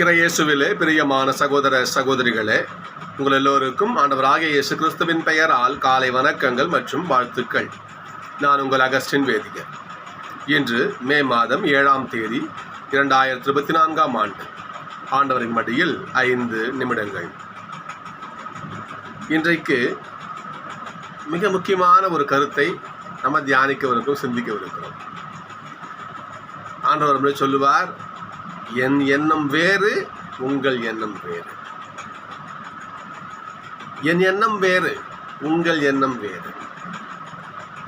இறையேசுவிலே பிரியமான சகோதர சகோதரிகளே உங்கள் எல்லோருக்கும் ஆண்டவராகிய இயேசு கிறிஸ்துவின் பெயரால் காலை வணக்கங்கள் மற்றும் வாழ்த்துக்கள். நான் உங்கள் அகஸ்டின் வேதிகர். இன்று மே மாதம் ஏழாம் தேதி இரண்டாயிரத்தி இருபத்தி நான்காம் ஆண்டு. ஆண்டவரின் மடியில் ஐந்து நிமிடங்கள். இன்றைக்கு மிக முக்கியமான ஒரு கருத்தை நம்ம தியானிக்கவிருக்கிறோம் சிந்திக்கவிருக்கிறோம். ஆண்டவர் சொல்லுவார் என் எண்ணம் வேறு உங்கள் எண்ணம் வேறு. என் எண்ணம் வேறு உங்கள் எண்ணம் வேறு.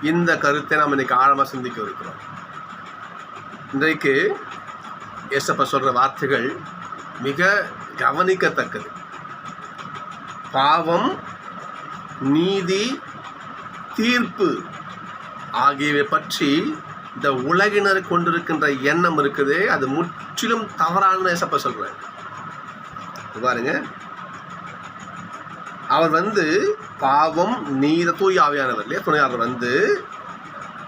இந்த கருத்தை நாம் இன்னைக்கு ஆழமாக சிந்திக்க இருக்கிறோம். இன்றைக்கு ஏசப்பா சொல்கிற வார்த்தைகள் மிக கவனிக்கத்தக்கது. பாவம் நீதி தீர்ப்பு ஆகியவை பற்றி இந்த உலகினர் கொண்டிருக்கின்ற எண்ணம் இருக்குது. அது முற்றிலும் தவறான சப்ப சொல்கிறேன் பாருங்க. அவர் வந்து பாவம் நீத தூய் ஆவியானவர் இல்லையா? துணையாளர் வந்து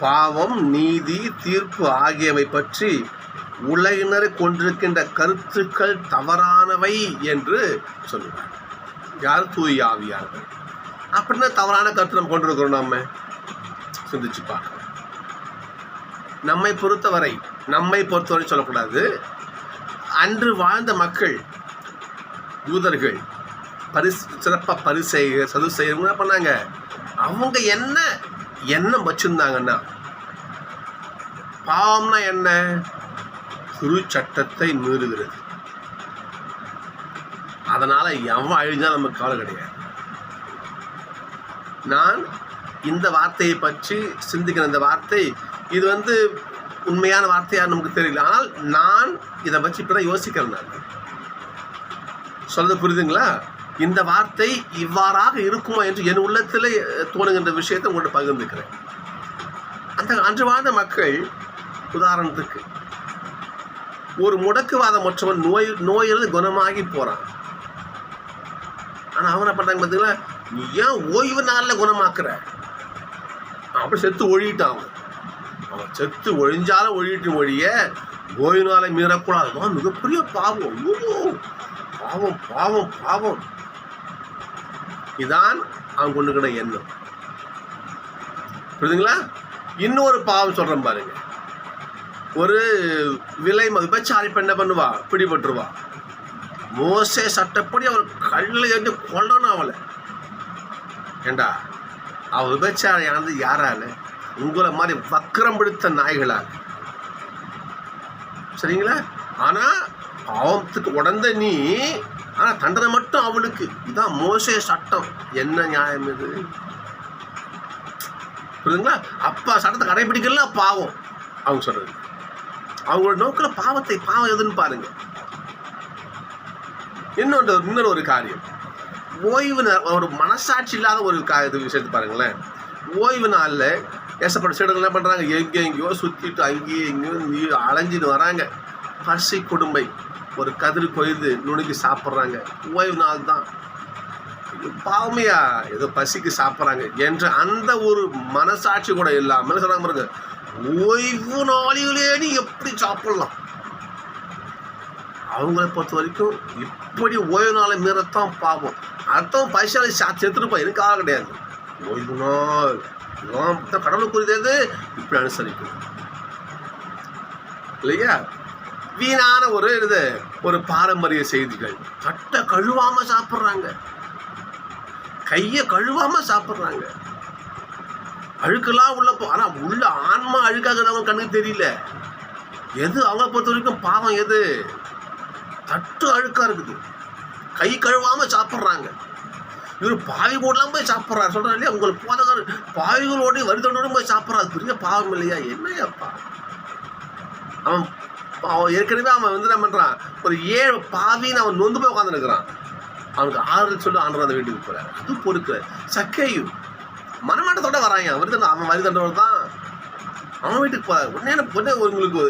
பாவம் நீதி தீர்ப்பு ஆகியவை பற்றி உலகினர் கொண்டிருக்கின்ற கருத்துக்கள் தவறானவை என்று சொல்லுவார் யார்? தூய் ஆவியானவர். அப்படின்னா தவறான கருத்து நம்ம கொண்டிருக்கிறோம் நம்ம சிந்திச்சு பார்க்கணும். நம்மை பொறுத்தவரை நம்மை பொறுத்தவரை சொல்லக்கூடாது. அன்று வாழ்ந்த மக்கள் யூதர்கள் பரிசு சிறப்பாக பரிசெய்க சதுசெய்க என்ன பண்ணாங்க? அவங்க என்ன எண்ணம் வச்சுருந்தாங்கன்னா பாவம்னா என்ன? குரு சட்டத்தை மீறுகிறது. அதனால் எவன் அழிஞ்சால் நமக்கு கவலை கிடையாது. நான் இந்த வார்த்தையை பற்றி சிந்திக்கிற இந்த வார்த்தை இது வந்து உண்மையான வார்த்தையாக நமக்கு தெரியல. ஆனால் நான் இதை பற்றி இப்போ தான் யோசிக்கிறேன் நான். சொல்கிறது புரியுதுங்களா? இந்த வார்த்தை இவ்வாறாக இருக்குமா என்று என் உள்ளத்தில் தோணுகின்ற விஷயத்தை உங்கள்கிட்ட பகிர்ந்துக்கிறேன். அந்த அன்று வாழ்ந்த மக்கள் உதாரணத்துக்கு ஒரு முடக்குவாதம் மற்றவன் நோய் நோயிலிருந்து குணமாகி போகிறான் ஆனால் அவனை பண்ணுறாங்க பார்த்தீங்களா நீ ஏன் ஓய்வு நாளில் குணமாக்குற? அப்படி செத்து ஒழிட்டான் அவன். அவன் செத்து ஒழிஞ்சாலும் ஒழிட்டு ஒழிய ஓய்வு மீறக்கூடாது. மிகப்பெரிய பாவம். பாவம் பாவம் பாவம். இதான் அவன் கொண்டுக்கிற எண்ணம். புரியுதுங்களா? இன்னொரு பாவம் சொல்கிறேன் பாருங்க. ஒரு விலை ம- விபச்சாரி பெண்ணை பண்ணுவா? பிடிபட்டுருவா. மோசே சட்டப்படி அவள் கல்லில் எறிஞ்சு கொள்ளணும் அவளை. ஏண்டா? அவள் விபச்சாரியானது யாரால? உங்களை மாதிரி வக்கரம் பிடித்த நாய்களால். சரிங்களா? ஆனால் பாவத்துக்கு உடந்த நீ ஆனால் தண்டனை மட்டும் அவளுக்கு. இதான் மோசே சட்டம். என்ன நியாயம் இது? புரியுதுங்களா? அப்பா சட்டத்தை கடைபிடிக்கல பாவம் அவங்க சொல்றது. அவங்களோட நோக்கில் பாவத்தை பாவம் எதுன்னு பாருங்க. இன்னொன்று இன்னொரு ஒரு காரியம். ஓய்வு ஒரு மனசாட்சி இல்லாத ஒரு கா இது விஷயத்தை பாருங்களேன். ஓய்வு நாளில் ஏசப்பட்ட சீடர்கள் என்ன பண்ணுறாங்க எங்கே எங்கேயோ சுற்றிட்டு அங்கேயோ எங்கேயோ நீ அலைஞ்சிட்டு வராங்க. பசி கொடுமை ஒரு கதிர் கொய்து நுணுக்கி சாப்பிட்றாங்க. ஓய்வு நாள் தான். பாவமையா? ஏதோ பசிக்கு சாப்பிட்றாங்க என்ற அந்த ஒரு மனசாட்சி கூட இல்லாமல் என்ன பாருங்க. ஓய்வு நாளிகளே நீ எப்படி சாப்பிடலாம்? அவங்கள பொறுத்த வரைக்கும் இப்படி ஓய்வு நாளை மீறத்தான் பாவம். அர்த்தம் பைசாலி சா செத்துருப்பா எனக்கு ஆக கிடையாது. ஓய்வு நாள். இதெல்லாம் தான் கடவுளுக்குரியது இப்படி அனுசரிக்கணும். இல்லையா? வீணான ஒரு இது ஒரு பாரம்பரிய செய்திகள். தட்டை கழுவாம சாப்பிட்றாங்க. கையை கழுவாம சாப்பிட்றாங்க. அழுக்கெல்லாம் உள்ள போ ஆனால் உள்ள ஆன்மா அழுக்காக கண்ணுக்கு தெரியல. எது? அவங்கள பொறுத்த வரைக்கும் பாவம் எது? தட்டு அழுக்காக இருக்குது. கை கழுவாமல் சாப்பிட்றாங்க. இவர் பாவி கூடலாம் போய் சாப்பிட்றாரு. சொல்கிறார் இல்லையா? உங்களுக்கு போதகர் பாவிகளோடையும் வருத்தோடு போய் சாப்பிட்றாரு. பெரிய பாவம் இல்லையா? என்னையாப்பா? அவன் அவன் ஏற்கனவே அவன் வந்து என்ன பண்ணுறான் ஒரு ஏழு பாவின்னு அவன் நொந்து போய் உட்காந்துருக்கிறான் அவனுக்கு ஆறுதல் சொல்லி ஆண்டவர் அந்த வீட்டுக்கு போகிறார் அது பொறுக்கல சக்கையும் மனமாட்டத்தோட வராங்க. வருதன் அவன் வருதன்றவர் தான் அவன் வீட்டுக்கு போகிறார் உடனே உடனே உங்களுக்கு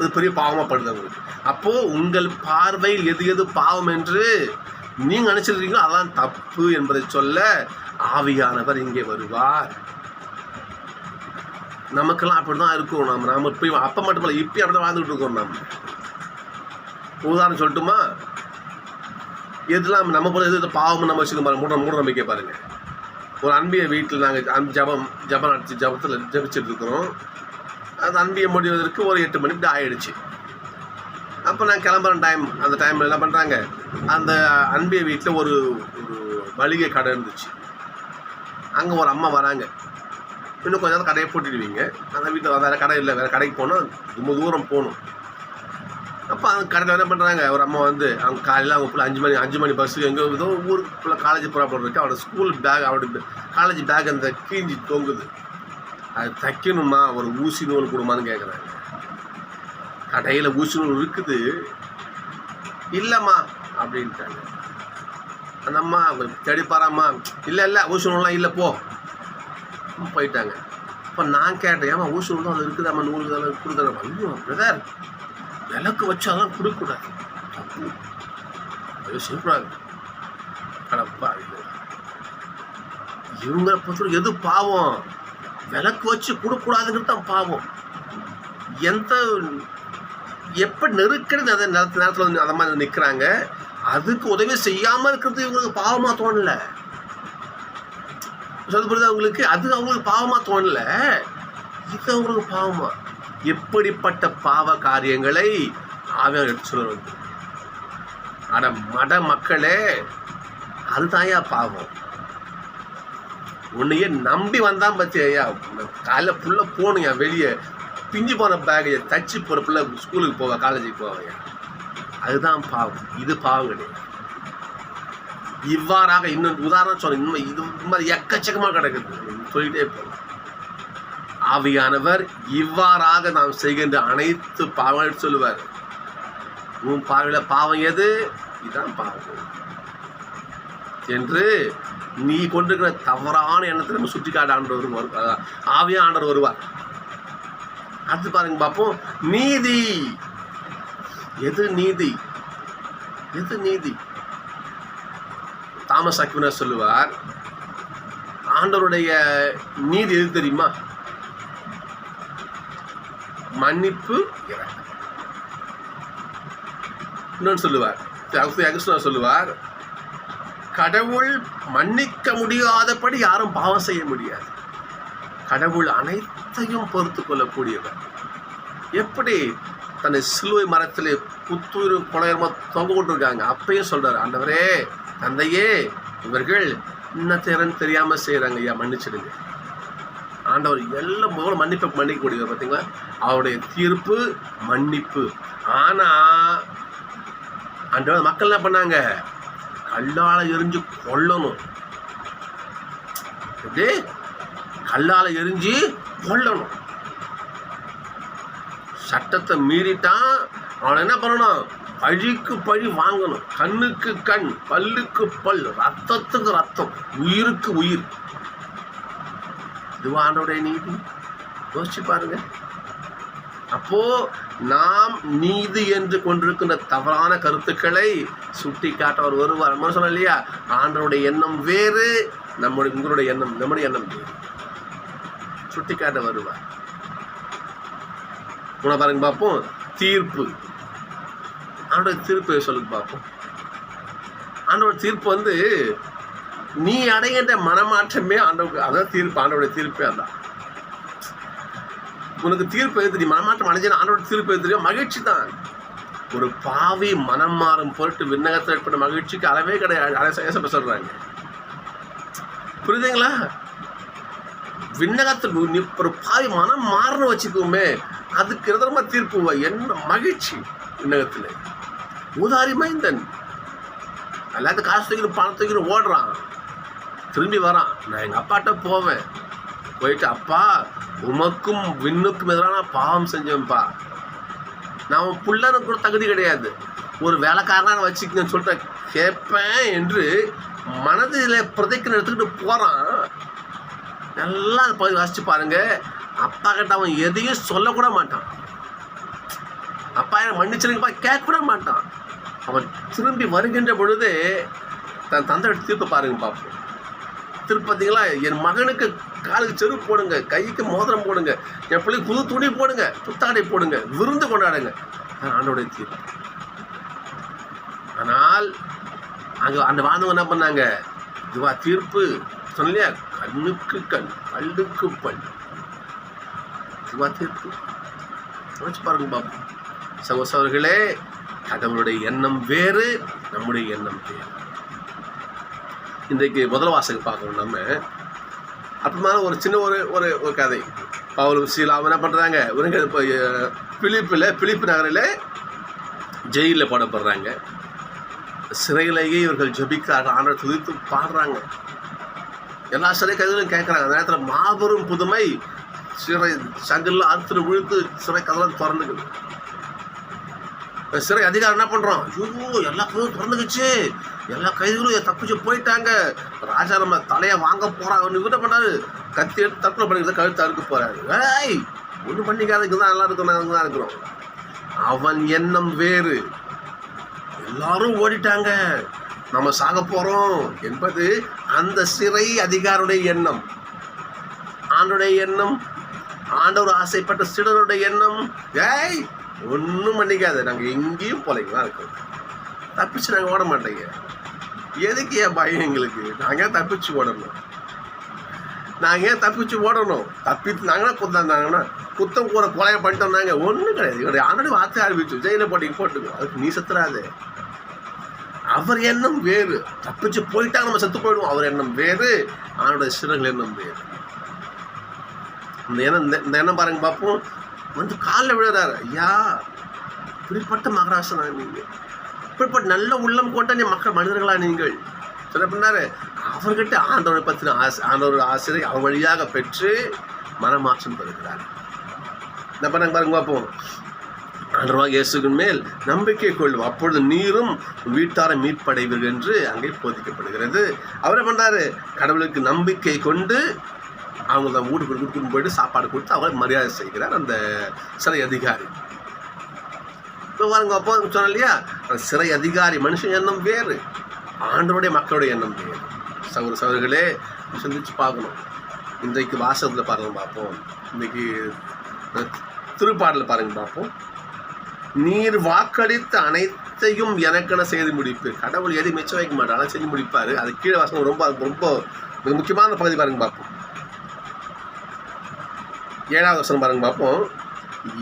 ஒரு பெரிய பாவமாக படுது அவங்களுக்கு. அப்போது உங்கள் பார்வையில் எது எது பாவம் என்று நீங்கள் நினச்சிருக்கீங்களோ அதான் தப்பு என்பதை சொல்ல ஆவியானவர் இங்கே வருவார். நமக்கெல்லாம் அப்படி தான் இருக்கும். நம்ம நாம இப்போ அப்போ மட்டும் இல்லை இப்பயும் அப்படி தான் வாழ்ந்துட்டு இருக்கோம் நம்ம. உதாரணம் சொல்லட்டுமா? எதுலாம் நம்ம போல எது எது பாவம் நம்ம வச்சுக்க பாருங்க. மூட மூட நம்பிக்கை பாருங்க. ஒரு அன்பிய வீட்டில் நாங்கள் ஜபம் ஜபம் நடத்தி ஜபத்தில் ஜபிச்சுட்டு இருக்கிறோம். அந்த அன்பியை முடிவதற்கு ஒரு எட்டு மணிக்கு இப்படி ஆயிடுச்சு. அப்போ நான் கிளம்புற டைம் அந்த டைமில் என்ன பண்ணுறாங்க அந்த அன்பிய வீட்டில் ஒரு ஒரு மளிகை கடை இருந்துச்சு. அங்கே ஒரு அம்மா வராங்க. இன்னும் கொஞ்ச நேரம் கடையை போட்டுடுவீங்க. அந்த வீட்டில் வேறு கடை இல்லை வேறு கடைக்கு போனால் ரொம்ப தூரம் போகணும். அப்போ அந்த கடையில் என்ன பண்ணுறாங்க ஒரு அம்மா வந்து அவங்க காலையில் அவங்க பிள்ளை அஞ்சு மணி அஞ்சு மணி பஸ்ஸுக்கு எங்கேயோ ஏதோ ஊருக்கு பிள்ளை காலேஜ் போகிற இருக்கு. அவரோட ஸ்கூல் பேக் அவரோட காலேஜ் பேக் அந்த கீஞ்சி தொங்குது. அது தைக்கணுமா? ஒரு ஊசி நூல் கொடுமான்னு கேட்குறாங்க கடையில் ஊசி இருக்குது. இல்லைம்மா அப்படின்ட்டாங்க. அந்த அம்மா அவங்க தேடி பாராம்மா இல்லை இல்லை ஊசி இல்லை போ. போயிட்டாங்க. இப்போ நான் கேட்டேன் ஏமா ஊசி அது இருக்குதாம்மா நூறு இதெல்லாம் கொடுக்குறேன் ஐயோ பிரதர் விளக்கு வச்சு அதெல்லாம் கொடுக்கக்கூடாது. தப்பு. அது செய்யக்கூடாது கடப்பா இவங்களை பொறுத்தவரைக்கும் எது பாவம்? விளக்கு வச்சு கொடுக்கூடாதுங்கிறது தான் பாவம். எந்த எப்போ நெருக்கடி அந்த நேரத்தில் நேரத்தில் வந்து அந்த மாதிரி நிற்கிறாங்க அதுக்கு உதவி செய்யாமல் இருக்கிறது இவங்களுக்கு பாவமாக தோணல. சொல்ல புரியுது அவங்களுக்கு அது அவங்களுக்கு பாவமாக தோணல. இது அவங்களுக்கு பாவமா. எப்படிப்பட்ட பாவ காரியங்களை அவன் எடுத்து சொல்லுவது அட மட மக்களே அதுதான்யா பாவம். உன்னையே நம்பி வந்தான் பத்தியா காலைல புள்ள போகணுங்க வெளியே. பிஞ்சு போன பேக்கேஜை தச்சு போகிற பிள்ளை ஸ்கூலுக்கு போவ காலேஜுக்கு போவையா அதுதான் பாவம். இது பாவம் கிடையாது. இவ்வாறாக இன்னும் உதாரணம் சொன்ன இன்னும் இது மாதிரி எக்கச்சக்கமாக கிடக்குது. சொல்லிட்டே போகலாம் ஆவியானவர் இவ்வாறாக நாம் செய்கின்ற அனைத்து பாவங்கள் சொல்லுவார். உன் பார்வையில் பாவம் எது? இதுதான் பாவம். என்று நீ கொண்டிருக்கிற தவறான எண்ணத்தை நம்ம சுட்டி காட்ட ஆண்டவர் வருவார். ஆவியா ஆண்டவர் வருவார். அது பாருங்க பார்ப்போம் நீதி. எது நீதி? எது நீதி? தாமஸ் அக்வினர் சொல்லுவார் ஆண்டவருடைய நீதி எது தெரியுமா? மன்னிப்பு இன்னொன்று சொல்லுவார் அகஸ்டினர் சொல்லுவார் கடவுள் மன்னிக்க முடியாதபடி யாரும் பாவம் செய்ய முடியாது. கடவுள் அனைத்தையும் பொறுத்து கொள்ளக்கூடியவர். எப்படி தன்னை சிலுவை மரத்தில் புத்துயிர் குலையரமா தொங்க கொண்டிருக்காங்க அப்பயும் சொல்றாரு ஆண்டவரே தந்தையே இவர்கள் இன்ன திறன் தெரியாம செய்கிறாங்க ஐயா மன்னிச்சிடுங்க. ஆண்டவர் எல்லாம் முதல்ல மன்னிப்பை மன்னிக்கக்கூடியவர் பார்த்தீங்களா அவருடைய தீர்ப்பு மன்னிப்பு. ஆனா ஆண்டவர் மக்கள் என்ன பண்ணாங்க? கல்லால் எரிஞ்சு கொல்லணும். எப்படி? கல்லால் எரிஞ்சு கொல்லணும். சட்டத்தை மீறிட்டான் அவன் என்ன பண்ணணும்? பழிக்கு பழி வாங்கணும். கண்ணுக்கு கண் பல்லுக்கு பல் ரத்தத்துக்கு ரத்தம் உயிருக்கு உயிர். இதுவா ஆண்டோடைய நீதி? யோசிச்சு பாருங்க. அப்போ நாம் நீதி என்று கொண்டிருக்கின்ற தவறான கருத்துக்களை சுட்டி காட்ட அவர் வருவார் நம்ம சொன்னோம் இல்லையா? ஆண்டவருடைய எண்ணம் வேறு நம்முடைய உங்களுடைய எண்ணம் நம்முடைய எண்ணம் வேறு. சுட்டி காட்ட வருவார் உன பாருங்க பார்ப்போம் தீர்ப்பு. ஆண்டோட தீர்ப்பு சொல்லுங்க பார்ப்போம் ஆண்டோட தீர்ப்பு வந்து நீ அடைகின்ற மனமாற்றமே ஆண்டவருக்கு அதான் தீர்ப்பு ஆண்டோட தீர்ப்பே அதான். உனக்கு தீர்ப்பு எது தெரியும்? மனமாற்றம் அடைஞ்சா ஆண்டோட தீர்ப்பு எது தெரியும்? மகிழ்ச்சி தான். ஒரு பாவி மனம் மாறும் பொருட்டு விண்ணகத்தில் ஏற்பட்ட மகிழ்ச்சிக்கு அளவே கிடையாது. ஏசப்ப சொல்றாங்க. புரியுதுங்களா? விண்ணகத்தில் நீ ஒரு பாவி மனம் மாறணும் வச்சுக்கோமே. அதுக்கு எதிரமா தீர்ப்பு என்ன மகிழ்ச்சி விண்ணகத்தில். ஊதாரி மைந்தன். எல்லாத்தையும் காசு தூக்கிட்டு பணம் தூக்கிட்டு ஓடுறான். திரும்பி வரான். நான் எங்கள் அப்பாட்ட போவேன். போயிட்டு அப்பா உமக்கும் விண்ணுக்கும் எதிரான பாவம் செஞ்சேன்ப்பா. நான் உன் கூட தகுதி கிடையாது. ஒரு வேலைக்காரனாக வச்சுக்கங்கன்னு சொல்லிட்டு கேட்பேன் என்று மனதில் பிரதைக்கணும் எடுத்துக்கிட்டு போகிறான் நல்லா அதை போய் வாசிச்சு பாருங்க. அப்பா கிட்ட அவன் எதையும் சொல்லக்கூட மாட்டான். அப்பா எனக்கு மன்னிச்சிருங்கப்பா கேட்கக்கூட மாட்டான். அவன் திரும்பி வருகின்ற பொழுது தன் தந்தை தீர்ப்பு பாருங்க பார்ப்போம் திருப்பி என் மகனுக்கு காலுக்கு செருப்பு போடுங்க கைக்கு மோதிரம் போடுங்க என் பிள்ளைக்கு புது துணி போடுங்க புத்தாடை போடுங்க விருந்து கொண்டாடுங்க. ஆண்டோடைய தீர்ப்பு. ஆனால் அங்கே அந்த வாழ்ந்தவங்க என்ன பண்ணாங்க? இதுவா தீர்ப்பு சொன்னலையா கண்ணுக்கு கண் பல்லுக்கு பல். இதுவா தீர்ப்பு யோசிச்சு பாருங்க பாப்போம் சகோசவர்களே கடவுளுடைய எண்ணம் வேறு நம்முடைய எண்ணம் வேறு. இன்றைக்கு முதல் வாசகம் பார்க்கணும் நம்ம. அப்புறமா ஒரு சின்ன ஒரு ஒரு ஒரு கதை. பவுலும் அவன் என்ன பண்ணுறாங்க இவங்க இப்போ பிலிப்பில் பிலிப்பு நகரில் ஜெயிலில் போடப்படுறாங்க. சிறையிலேயே இவர்கள் ஜபிக்கிறார்கள் ஆண்டவர் துதித்து பாடுறாங்க. எல்லா சிறை கைதிகளும் கேட்குறாங்க அந்த நேரத்தில் மாபெரும் புதுமை சிறை சங்கில் அறுத்துட்டு விழுத்து சிறை கதெல்லாம் திறந்துக்குது. சிறை அதிகாரம் என்ன பண்ணுறோம் ஐயோ எல்லா கதவும் திறந்துக்குச்சு. எல்லா கைதிகளும் தப்பிச்சு போயிட்டாங்க. ராஜா நம்ம தலையை வாங்க போகிறாங்க இவர் என்ன பண்ணாரு கத்தி எடுத்து தற்கொலை பண்ணிக்கிறத கழுத்து அறுக்க போகிறாரு ஏய் ஒன்றும் பண்ணிக்காதுக்கு தான் நல்லா இருக்கிறோம் நாங்கள் தான் இருக்கிறோம். அவன் எண்ணம் வேறு. எல்லாரும் ஓடிட்டாங்க. நம்ம சாக போகிறோம் என்பது அந்த சிறை அதிகாருடைய எண்ணம். ஆண்டுடைய எண்ணம் ஆண்டவர் ஆசைப்பட்ட சிலருடைய எண்ணம். ஏய் ஒன்றும் பண்ணிக்காது நாங்கள் எங்கேயும் போலைங்களா இருக்கோம். தப்பிச்சு நாங்கள் ஓட மாட்டேங்க. எதுக்கு ஏன் பயம் எங்களுக்கு? நாங்கள் தப்பிச்சு ஓடணும்? நாங்கள் ஏன் தப்பிச்சு ஓடணும்? தப்பித்து நாங்கன்னா குத்தாந்தாங்கன்னா குத்தம் கூட கொலையை பண்ணிட்டோம்னாங்க. ஒன்றும் கிடையாது. இவருடைய ஆண்டோட வார்த்தை ஆரம்பிச்சு ஜெயிலில் போட்டிங்க போட்டுக்கோ. அதுக்கு நீ சத்துறாது. அவர் எண்ணம் வேறு. தப்பிச்சு போயிட்டா நம்ம செத்து போயிடுவோம். அவர் எண்ணம் வேறு அவனுடைய சிறகுகள் எண்ணம் வேறு. இந்த எண்ணம் இந்த- எண்ணம் பாருங்க பார்ப்போம். வந்து காலில் விழுறாரு. ஐயா இப்படிப்பட்ட மகராசனா நீங்கள் இப்படிப்பட்ட நல்ல உள்ளம் கொண்ட நீ மக்கள் மனிதர்களா நீங்கள். சொல்ல பண்ணாரு அவர்கிட்ட ஆண்டவரை பற்றின ஆசை ஆண்டவர் ஆசிரியர் அவர் வழியாக பெற்று மனமாற்றம் பெறுகிறார். என்ன பண்ணாங்க பாருங்க பார்ப்போம். ஆண்டவராக இயேசுவின் மேல் நம்பிக்கை கொள்ளும். அப்பொழுது நீரும் வீட்டாரை மீட்படைவீர்கள் என்று அங்கே போதிக்கப்படுகிறது. அவர் என்ன பண்ணார் கடவுளுக்கு நம்பிக்கை கொண்டு அவங்க தான் வீட்டுக்கு கூட்டிட்டு போயிட்டு சாப்பாடு கொடுத்து அவரை மரியாதை செய்கிறார் அந்த சிறை அதிகாரி. இப்போ பாருங்க அப்போ சொன்னேன் இல்லையா? அந்த சிறை அதிகாரி மனுஷன் எண்ணம் வேறு. ஆண்டோடைய மக்களுடைய எண்ணம் வேறு. சகோதர சகோதரிகளே சிந்திச்சு பார்க்கணும். இன்றைக்கு வாசகத்தில் பாருங்க பார்ப்போம். இன்றைக்கி திருப்பாடலில் பாருங்கள் பாருங்க பார்ப்போம். நீர் வாக்களித்த அனைத்தையும் எனக்கென செய்து முடிப்பீர் கடவுள் எதையும் மிச்சம் வைக்க மாட்டார் ஆனால் செஞ்சு முடிப்பார். அது கீழே வாசகம் ரொம்ப ரொம்ப மிக முக்கியமான பகுதி பாருங்க பார்ப்போம். ஏழாவது வசனம் பாருங்க பார்ப்போம்.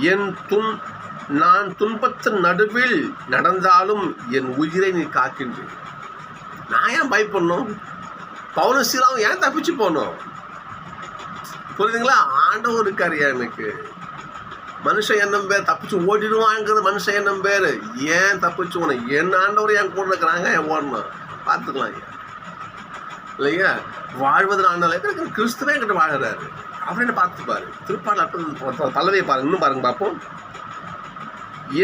என் துன் நான் துன்பத்தின் நடுவில் நடந்தாலும் என் உயிரை நீ காக்கின்றேன். நான் ஏன் பயப்படணும்? பவுனும் சீலாவும் ஏன் தப்பிச்சு போனோம்? புரியுதுங்களா? ஆண்டவர் இருக்கார் எனக்கு. மனுஷ எண்ணம் பேர் தப்பிச்சு ஓடிடுவாங்கிறது மனுஷ எண்ணம் பேர் ஏன் தப்பிச்சு ஓடணும் என் ஆண்டவர் என் கூட இருக்கிறாங்க என் ஓடணும் பார்த்துக்கலாம் இல்லையா? வாழ்வது ஆண்டாள் எனக்கு கிறிஸ்துவே என்கிட்ட வாழறாரு அப்படின்னு பார்த்துப்பாரு திருப்பாடு அற்புதம் தலைவையை பாருங்க இன்னும் பாருங்க பார்ப்போம்.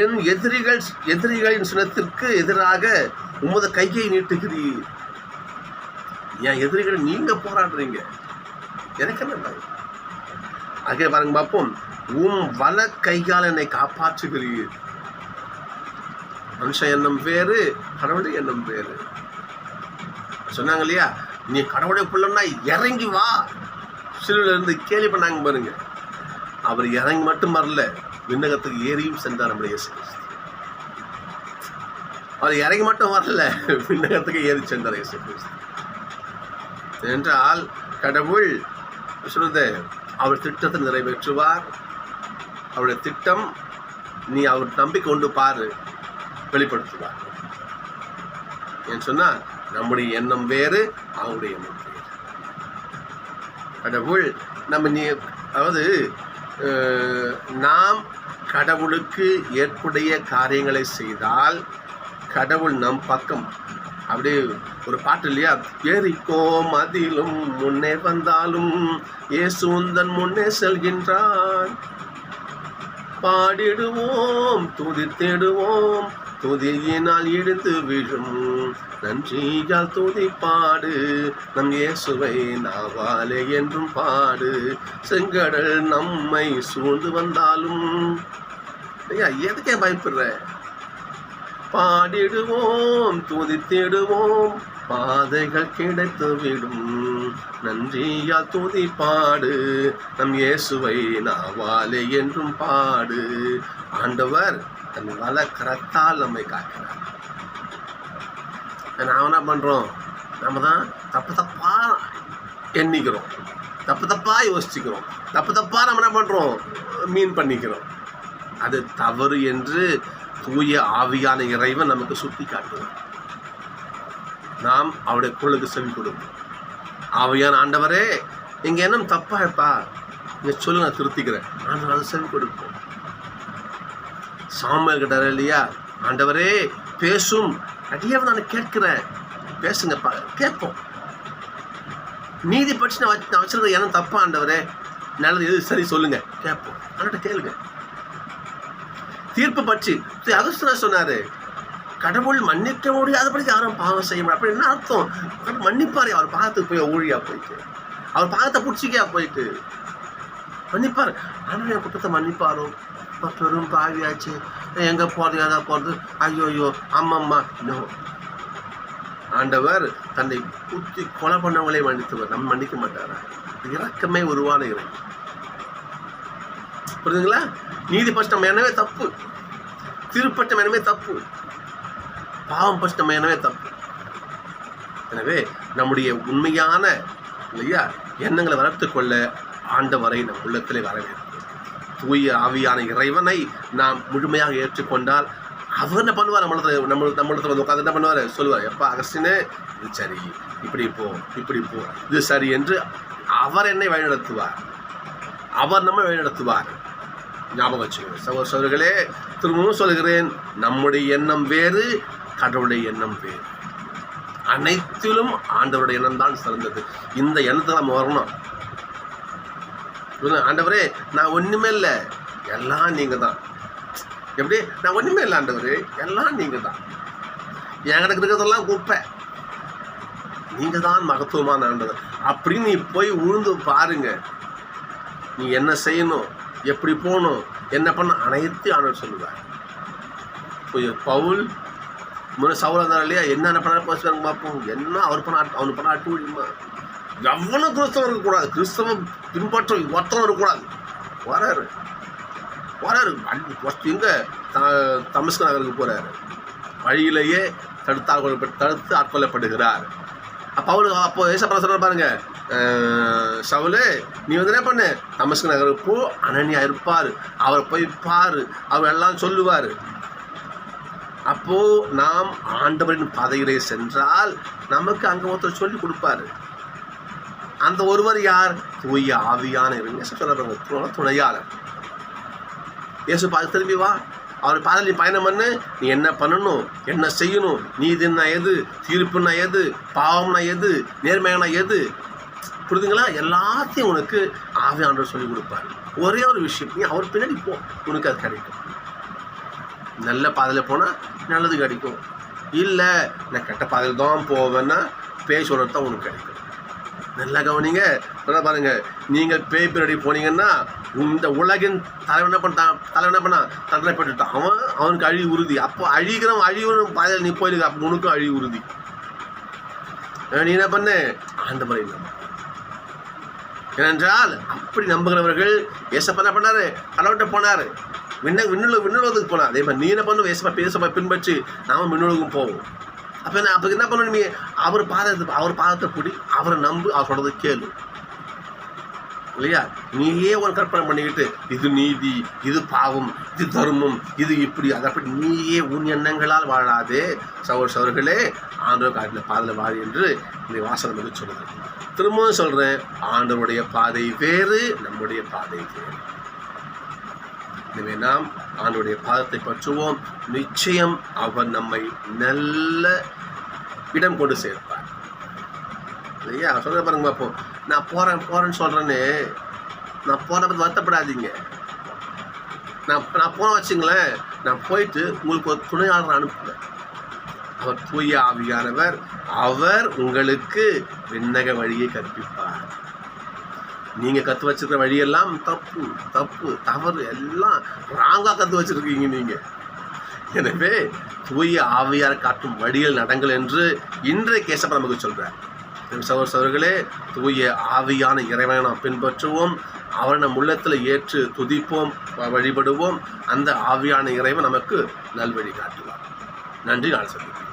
என் எதிரிகள் எதிரிகளின் சினத்திற்கு எதிராக உமது கையை நீட்டுகிறீர். என் எதிரிகளை நீங்க போராடுறீங்க. எனக்கு என்ன பயம்? அங்கே பாருங்க பார்ப்போம். உம் வல கையால் என்னை காப்பாற்றுகிறீர் மனுஷ எண்ணம் வேறு கடவுளுடைய எண்ணம் வேறு. சொன்னாங்க இல்லையா? நீ கடவுளுடைய பிள்ளைன்னா இறங்கி வா. சிலுவில் இருந்து கேலி பண்ணாங்க பாருங்க. அவர் இறங்கி மட்டும் வரல விண்ணகத்துக்கு ஏறியும் சென்றார் நம்முடைய அவர் இறங்கி மட்டும் வரல விண்ணகத்துக்கு ஏறி சென்றார் இயேசு என்றால் கடவுள் சொல்லுது அவர் திட்டத்தை நிறைவேற்றுவார். அவருடைய திட்டம் நீ அவர் நம்பிக்கை கொண்டு பாரு வெளிப்படுத்துவார். ஏன்னு சொன்னா நம்முடைய எண்ணம் வேறு அவருடைய எண்ணம் வேறு. கடவுள் நம்ம நீ அதாவது நாம் கடவுளுக்கு ஏற்புடைய காரியங்களை செய்தால் கடவுள் நம் பக்கம் அப்படியே ஒரு பாட்டு இல்லையா? ஏறிக்கோ மதிலும் முன்னே வந்தாலும் ஏசுந்தன் முன்னே செல்கின்றான். பாடிடுவோம் துதித்திடுவோம். துதியினால் இடிந்து விழும். நன்றியால் துதி பாடு. நம் இயேசுவை நாவாலே என்றும் பாடு. செங்கடல் நம்மை சூழ்ந்து வந்தாலும். ஐயா எதுக்கே பயப்படுற? பாடிடுவோம் துதித்திடுவோம். பாதைகள் கிடைத்து விடும். நன்றியால் துதி பாடு. நம் இயேசுவை நாவாலே என்றும் பாடு. ஆண்டவர் தன் வல கரத்தால் நம்மை காக்கிறார். நாம் என்ன பண்ணுறோம் நம்ம தான் தப்பு தப்பாக எண்ணிக்கிறோம். தப்பு தப்பாக யோசிச்சுக்கிறோம். தப்பு தப்பாக நம்ம என்ன பண்ணுறோம் மீன் பண்ணிக்கிறோம். அது தவறு என்று தூய ஆவியான இறைவன் நமக்கு சுட்டி காட்டுவான் நாம் அவருடைய குரலுக்கு செவி கொடுப்போம். ஆவியான ஆண்டவரே இங்கே என்ன தப்பா இருப்பா இங்கே சொல்லு நான் திருத்திக்கிறேன். ஆண்டவர் அதை செவி கொடுப்போம். சாமியல் கிட்ட இல்லையா? ஆண்டவரே பேசும். அடியாவது நான் கேட்கிறேன். பேசுங்கப்பா கேட்போம். நீதி பற்றி நான் வச்சு நான் வச்சுருந்தது என்ன தப்பா ஆண்டவரே? நல்லது எது? சரி சொல்லுங்க. கேட்போம். அவன்கிட்ட கேளுங்க. தீர்ப்பு பற்றி திரு சொன்னார் கடவுள் மன்னிக்க முடியாதபடி யாரும் பாவம் செய்ய முடியும் அப்படி என்ன அர்த்தம்? மன்னிப்பார். அவர் பாகத்துக்கு போய் ஊழியா போயிட்டு. அவர் பாகத்தை பிடிச்சிக்கா போயிட்டு. மன்னிப்பார். ஆனால் என் குற்றத்தை மன்னிப்பாரோ? நான் பெரும் பாவியாச்சு. எங்கே போகிறது எதா போகிறது ஐயோ ஐயோ அம்மம்மா. நோ ஆண்டவர் தன்னை குத்தி கொலை பண்ணவங்களே மன்னித்தவர். நம்ம மன்னிக்க மாட்டாரா? இறக்கமே உருவான இறக்கம் புரியுதுங்களா நீதி பஷ்டம் எனவே தப்பு. திருப்பட்டம் எனவே தப்பு. பாவம் பட்சம் தப்பு எனவே நம்முடைய உண்மையான இல்லையா எண்ணங்களை வளர்த்து கொள்ள ஆண்டவரை நம் உள்ளத்தில் வர வேண்டும். தூய ஆவியான இறைவனை நாம் முழுமையாக ஏற்றுக்கொண்டால் அவர் என்ன பண்ணுவார்? நம்மளத்துல நம்ம நம்மளத்துல வந்து உட்காந்து என்ன பண்ணுவார்? சொல்லுவார் எப்பா அகஸ்டினே இது சரி இப்படி போ இப்படி போ இது சரி என்று அவர் என்னை வழிநடத்துவார். அவர் நம்ம வழிநடத்துவார். ஞாபகம் வச்சுக்கோங்க. சகோதர சகோதரர்களே திரும்பவும் சொல்கிறேன் நம்முடைய எண்ணம் வேறு கடவுளுடைய எண்ணம் பேர். அனைத்திலும் ஆண்டவருடைய எண்ணம் தான் சிறந்தது. இந்த எண்ணத்தை நம்ம வரணும். ஆண்டவரே நான் ஒன்றுமே இல்லை. எல்லாம் நீங்கள் தான் எப்படி? நான் ஒன்றுமே இல்லை ஆண்டவர். எல்லாம் நீங்கள் தான் என்கிட்ட இருக்கிறதெல்லாம் குப்பை. நீங்கள் தான் மகத்துவமான ஆண்டவர். அப்படின்னு நீ போய் உழுந்து பாருங்க. நீ என்ன செய்யணும்? எப்படி போகணும்? என்ன பண்ண? அனைத்தையும் ஆண்டவர் சொல்லுவார். பவுல் முன்னே சவுல் இருந்தாலும் இல்லையா? என்னென்ன பண்ண பேசுவாங்க பார்ப்போம். என்ன அவர் பண்ண ஆட்டு- அவனு பண்ண அட்டு முடியுமா எவனும் கிறிஸ்தவம் இருக்கக்கூடாது. கிறிஸ்தவம் பின்பற்ற ஒருத்தவம் இருக்கக்கூடாது. வராரு. வராரு. ஃபஸ்ட் எங்கே? தமஸ்கு நகருக்கு போகிறாரு வழியிலேயே தடுத்து ஆட்கொள்ள தடுத்து ஆட்கொள்ளப்படுகிறார். அப்போ அவரு அப்போ ஏசப்பா சொல்ற பாருங்க? சவுலு நீ வந்து என்ன பண்ணு? தமஸ்க நகருக்கு போ. அனனியா இருப்பார். அவர் போய் பாரு. அவர் எல்லாம் சொல்லுவார். அப்போது நாம் ஆண்டவரின் பாதையிலே சென்றால் நமக்கு அங்கே ஒருத்தர் சொல்லி கொடுப்பாரு. அந்த ஒருவர் யார்? தூய ஆவியான இறைவன். சொல்றாங்க துணையாளர். இயேசு பார்த்து திரும்பி வா. அவர் பாதையில் நீ பயணம் பண்ணு. நீ என்ன பண்ணணும்? என்ன செய்யணும்? நீதினா எது? தீர்ப்புனா எது? பாவம்னா எது? நேர்மையான எது? புரிதுங்களா? எல்லாத்தையும் உனக்கு ஆவியானவர் சொல்லி கொடுப்பாரு. ஒரே ஒரு விஷயம். நீ அவர் பின்னாடி போ. உனக்கு அது கிடைக்கும். நல்ல பாதையில் போனால் நல்லது கிடைக்கும். இல்லை நான் கெட்ட பாதையில் தான் போவேன்னா பேய் சொல்கிறது தான் உனக்கு கிடைக்கும். நல்லா கவனிங்க. நல்லா பாருங்க. நீங்கள் பேய் பின்னாடி போனீங்கன்னா இந்த உலகின் தலைவன் என்ன பண்ணிட்டான் தலைவன் என்ன பண்ணான் தண்டனைப்பட்டுட்டான் அவன் அவனுக்கு அழி உறுதி. அப்போ அழிகிறவன் அழிவனும் பாதையில் நீ போயிருக்க அப்போ உனக்கும் அழி உறுதி. நீ என்ன பண்ணு? ஆண்டவரை நம்பு. ஏனென்றால் அப்படி நம்புகிறவர்கள் ஏசப்ப என்ன பண்ணாரு? கடவுட்ட போனாரு. விண்ண விண்ணுல விண்ணுலகத்துக்கு போகலாம் அதே மாதிரி நீ என்ன பண்ணும் ஏசப்பா பேசப்பா பின்பற்றி நாம விண்ணுலகம் போவோம். அப்போ என்ன அப்போ என்ன பண்ணணும் நீ? அவர் பாதத்தை அவர் பாதத்தை பிடி அவரை நம்பு அவர் சொல்கிறது கேளு. இல்லையா? நீயே ஒரு கற்பனை பண்ணிக்கிட்டு இது நீதி இது பாவம் இது தர்மம் இது இப்படி அது அப்படி நீயே உன் எண்ணங்களால் வாழாதே. சவர் சவர்களே ஆண்டவர் காட்டின பாதையில் வாழ் என்று இந்த வாசனம் வந்து சொல்லுது. திரும்பவும் சொல்கிறேன் ஆண்டவருடைய பாதை வேறு நம்முடைய பாதை வேறு. எனவே நாம் ஆண்டவருடைய பாதத்தை பற்றுவோம். நிச்சயம் அவர் நம்மை நல்ல இடம் கொண்டு சேர்ப்பார். இல்லையா? சொல்ற பாருங்க பார்ப்போம். நான் போகிறேன் போகிறேன்னு சொல்கிறேன்னு நான் போன பற்றி வருத்தப்படாதீங்க. நான் நான் போன வச்சுங்களேன். நான் போயிட்டு உங்களுக்கு ஒரு துணையாளர் அனுப்புவேன். அவர் தூய ஆவியானவர். அவர் உங்களுக்கு விண்ணக வழியை கற்பிப்பார். நீங்கள் கற்று வச்சிருக்கிற வழியெல்லாம் தப்பு தப்பு தவறு எல்லாம் ராங்காக கற்று வச்சுருக்கீங்க நீங்கள் எனவே தூய ஆவியார் காட்டும் வழியில் நடங்கள் என்று இன்றைய கேசப்ப நமக்கு சொல்கிறார் சகோதர சகோதரர்களே தூய ஆவியான இறைவனை நாம் பின்பற்றுவோம். அவரை நம் உள்ளத்தில் ஏற்று துதிப்போம் வழிபடுவோம். அந்த ஆவியான இறைவன் நமக்கு நல்வழி காட்டுவார். நன்றி நாள் சந்திப்போம்